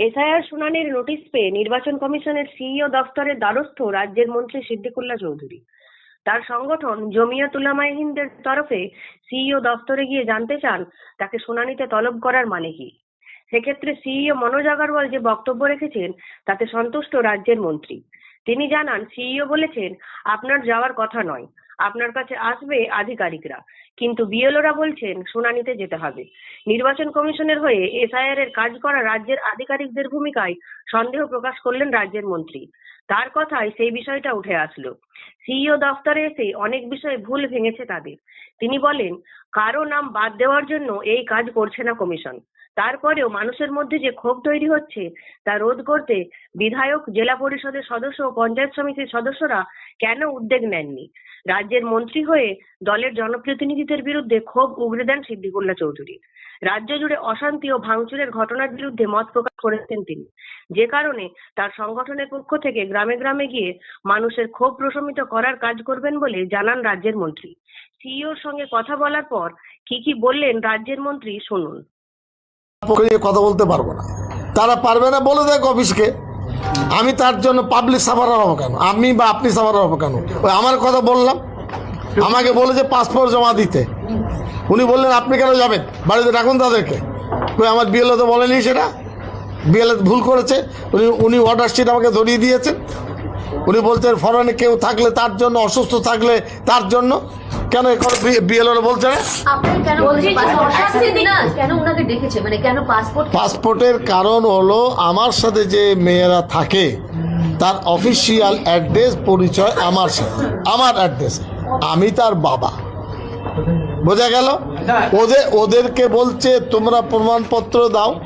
SIR শুনানির notice পেয়ে নির্বাচন কমিশনের সিইও দফতরের দ্বারস্থ রাজ্যের মন্ত্রী সিদ্দিকুল্লাহ চৌধুরী। তার সংগঠন জমিয়ত উলামায়ে হিন্দের তরফে সিইও দফতরে গিয়ে জানতে চান, তাকে শুনানিতে তলব করার মানে কি? সেক্ষেত্রে সিইও মনোজ আগরওয়াল যে বক্তব্য রেখেছেন, তাতে সন্তুষ্ট রাজ্যের মন্ত্রী। তিনি জানান সিইও বলেছেন, আপনার যাওয়ার কথা নয়। আপনার কাছে আসবে আধিকারিকরা। কিন্তু বিএলওরা বলছেন, শুনানিতে যেতে হবে। নির্বাচন কমিশনের হয়ে এসআইআর এর কাজ করা রাজ্যের আধিকারিকদের ভূমিকায় সন্দেহ প্রকাশ করলেন রাজ্যের মন্ত্রী। তার কথায় সেই বিষয়টা উঠে আসলো। সিইও দফতরে এসে অনেক বিষয়ে ভুল ভেঙেছে তাদের। তিনি বলেন, কারও নাম বাদ দেওয়ার জন্য এই কাজ করছে না কমিশন। তারপরেও মানুষের মধ্যে যে ক্ষোভ তৈরি হচ্ছে, তা রোধ করতে বিধায়ক, জেলা পরিষদের সদস্য ও পঞ্চায়েত সমিতির সদস্যরা কেন উদ্যোগ নেননি? রাজ্যের মন্ত্রী হয়ে দলের জনপ্রতিনিধিদের বিরুদ্ধে ক্ষোভ উগরে দেন সিদ্দিকুল্লাহ চৌধুরী। রাজ্য জুড়ে অশান্তি ও ভাঙচুরের ঘটনার বিরুদ্ধে মত প্রকাশ করেছেন তিনি। যে কারণে তার সংগঠনের পক্ষ থেকে গ্রামে গ্রামে গিয়ে মানুষের ক্ষোভ প্রশমিত করার কাজ করবেন বলে জানান রাজ্যের মন্ত্রী। সিইওর সঙ্গে কথা বলার পর কি কি বললেন রাজ্যের মন্ত্রী শুনুন। কথা বলতে পারব না। তারা পারবে না বলে দেখ অফিসকে। আমি তার জন্য পাবলিক সাফার হব কেন? আমি বা আপনি সাফার হব কেন? ওই আমার কথা বললাম। আমাকে বলেছে পাসপোর্ট জমা দিতে। উনি বললেন, আপনি কেন যাবেন? বাড়িতে রাখুন তাদেরকে। ওই আমার বিএলও তো বলেনি সেটা। বিএলএ ভুল করেছে। উনি উনি অর্ডার শিট আমাকে ধরিয়ে দিয়েছেন। উনি বলছেন, ফরেনে কেউ থাকলে তার জন্য, অসুস্থ থাকলে তার জন্য। কেন এখন বিএলও বলছে না? আপনি কেন বলছি যে passport- অস্বস্তি না, কেন ওনাকে ডেকেছে? মানে কেন পাসপোর্ট পাসপোর্টের কারণ হলো আমার সাথে যে মেয়েরা থাকে তার অফিসিয়াল অ্যাড্রেস পরিচয় আমার সাথে। আমার অ্যাড্রেস আমি তার বাবা। বোঝা গেল? ওদের ওদেরকে বলছে তোমরা প্রমাণপত্র দাও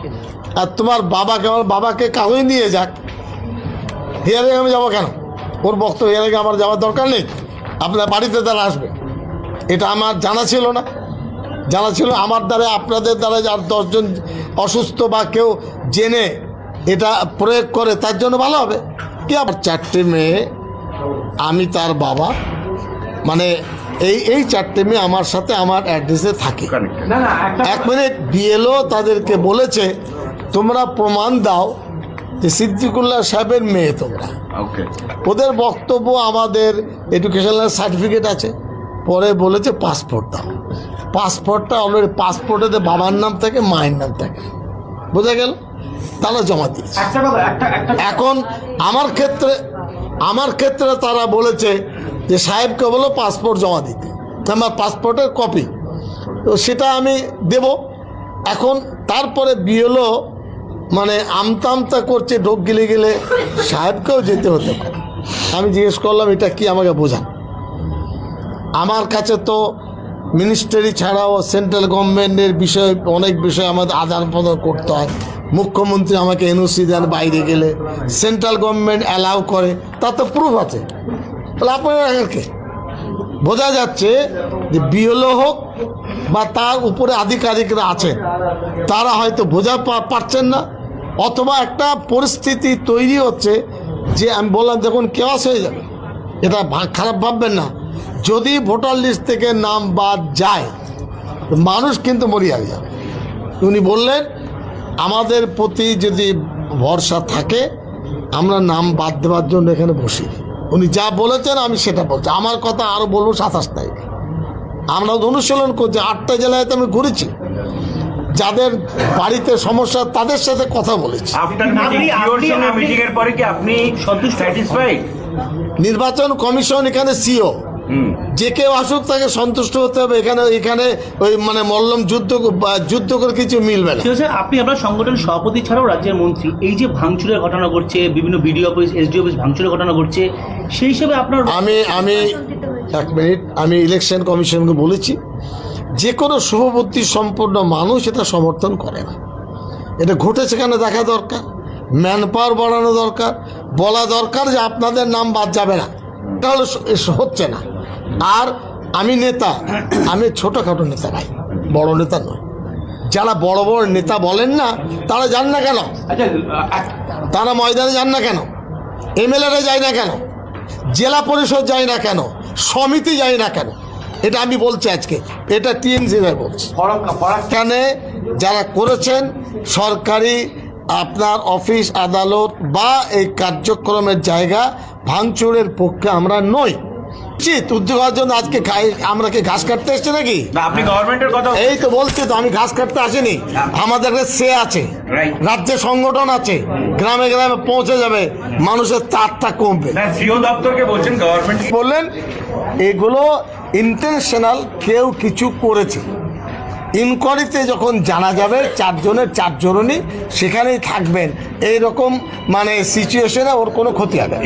আর তোমার বাবাকে আমার বাবাকে কাগজ নিয়ে যাক। হিয়ারিং আমি যাব কেন? ওর বক্তব্য হিয়ারিং আমার যাওয়ার দরকার নেই। আপনার বাড়িতে তারা আসবে। এটা আমার জানা ছিল না। জানা ছিল আমার দ্বারা আপনাদের দ্বারা যার দশজন অসুস্থ বা কেউ জেনে এটা প্রয়োগ করে তার জন্য ভালো হবে। কি আবার চারটে মেয়ে আমি তার বাবা মানে এই এই চারটে মেয়ে আমার সাথে আমার অ্যাড্রেসে থাকে। এক মিনিট বিএলও তাদেরকে বলেছে তোমরা প্রমাণ দাও যে সিদ্দিকুল্লাহ সাহেবের মেয়ে তোমরা। ওদের বক্তব্য আমাদের এডুকেশনাল সার্টিফিকেট আছে। পরে বলেছে পাসপোর্ট দাও। পাসপোর্টটা অলরেডি পাসপোর্টে বাবার নাম থাকে মায়ের নাম থাকে। বোঝা গেল? তারা জমা দিয়েছে। এখন আমার ক্ষেত্রে আমার ক্ষেত্রে তারা বলেছে যে সাহেবকে বলো পাসপোর্ট জমা দিতে। আমার পাসপোর্টের কপি তো সেটা আমি দেব। এখন তারপরে বিএলও মানে আমতা আমতা করছে ঢোক গিলে গেলে। সাহেবকেও যেতে হতে পারে। আমি জিজ্ঞেস করলাম এটা কি আমাকে বোঝান? আমার কাছে তো মিনিস্ট্রি ছাড়াও সেন্ট্রাল গভর্নমেন্টের বিষয়, অনেক বিষয় আমাদের আদান প্রদান করতে হয়। মুখ্যমন্ত্রী আমাকে এনওসি দেন, বাইরে গেলে। সেন্ট্রাল গভর্নমেন্ট অ্যালাউ করে তার তো প্রুফ আছে। তাহলে আপনারা কে? বোঝা যাচ্ছে যে বিএলও হোক বা তার উপরে আধিকারিকরা আছেন, তারা হয়তো বোঝা পারছেন না, অথবা একটা পরিস্থিতি তৈরি হচ্ছে যে আমি বললাম, দেখুন কেওয়াস হয়ে যাবে। এটা খারাপ ভাববেন না। যদি ভোটার লিস্ট থেকে নাম বাদ যায় মানুষ কিন্তু মরিয়া হয়ে যাবে উনি বললেন আমাদের প্রতি যদি ভরসা থাকে আমরা নাম বাদ দেওয়ার জন্য এখানে বসি। উনি যা বলেছেন আমি সেটা বলছি। আমার কথা আরও বলব সাতাশ তারিখ। আমরা অনুশীলন করছি আটটা জেলায় তো আমি ঘুরেছি। যাদের বাড়িতে সমস্যা তাদের সাথে কথা বলেছি। আফটার মিটিং সিওর সঙ্গে মিটিং এর পরে কি আপনি সন্তুষ্ট? স্যাটিসফাইড নির্বাচন কমিশন এখানে সিও যে কেউ আসুক তাকে সন্তুষ্ট হতে হবে। এখানে এখানে ওই মানে মল্লম যুদ্ধ বা যুদ্ধ করে কিছু মিলবে না। ঠিক আছে আপনি আপনার সংগঠন সভাপতি ছাড়াও রাজ্যের মন্ত্রী এই যে ভাঙচুরের ঘটনা ঘটছে বিভিন্ন বিডিও অফিস এসডি অফিস ভাঙচুরের ঘটনা ঘটছে সেই হিসেবে আপনার আমি আমি এক মিনিট আমি ইলেকশন কমিশনকে বলেছি যে কোনো শুভবুদ্ধি সম্পূর্ণ মানুষ এটা সমর্থন করে না। এটা ঘটেছে কেন দেখা দরকার? ম্যান পাওয়ার বাড়ানো দরকার বলা দরকার যে আপনাদের নাম বাদ যাবে না। তাহলে হচ্ছে না। আর আমি নেতা আমি ছোটোখাটো নেতা ভাই বড় নেতা নয় যারা বড় বড় নেতা বলেন না তারা যান না কেন? আচ্ছা তারা ময়দানে যান না কেন? এমএলএরা যায় না কেন? জেলা পরিষদ যায় না কেন? সমিতি যায় না কেন? এটা আমি বলছি আজকে এটা টিএমসি বলছি। ফরাক ফরাক এখানে যারা করেছেন সরকারি আপনার অফিস আদালত বা এই কার্যক্রমের জায়গা ভাঙচুরের পক্ষে আমরা নই। উচিত উদ্যোগ হওয়ার জন্য আজকে খাই- আমরা কি ঘাস কাটতে এসছি নাকি? আপনি গভর্নমেন্টের কথা এই তো বলছি তো আমি ঘাস কাটতে আসিনি। আমাদের একটা সে আছে. রাজ্যে সংগঠন আছে। গ্রামে গ্রামে পৌঁছে যাবে মানুষের তারটা কমবে। দপ্তরকে বলছেন গভর্নমেন্ট বললেন এগুলো ইন্টেনশনাল কেউ কিছু করেছে। ইনকোয়ারিতে যখন জানা যাবে চারজনের চারজনই সেখানেই থাকবেন। এই রকম মানে সিচুয়েশনে ওর কোনো ক্ষতি হবে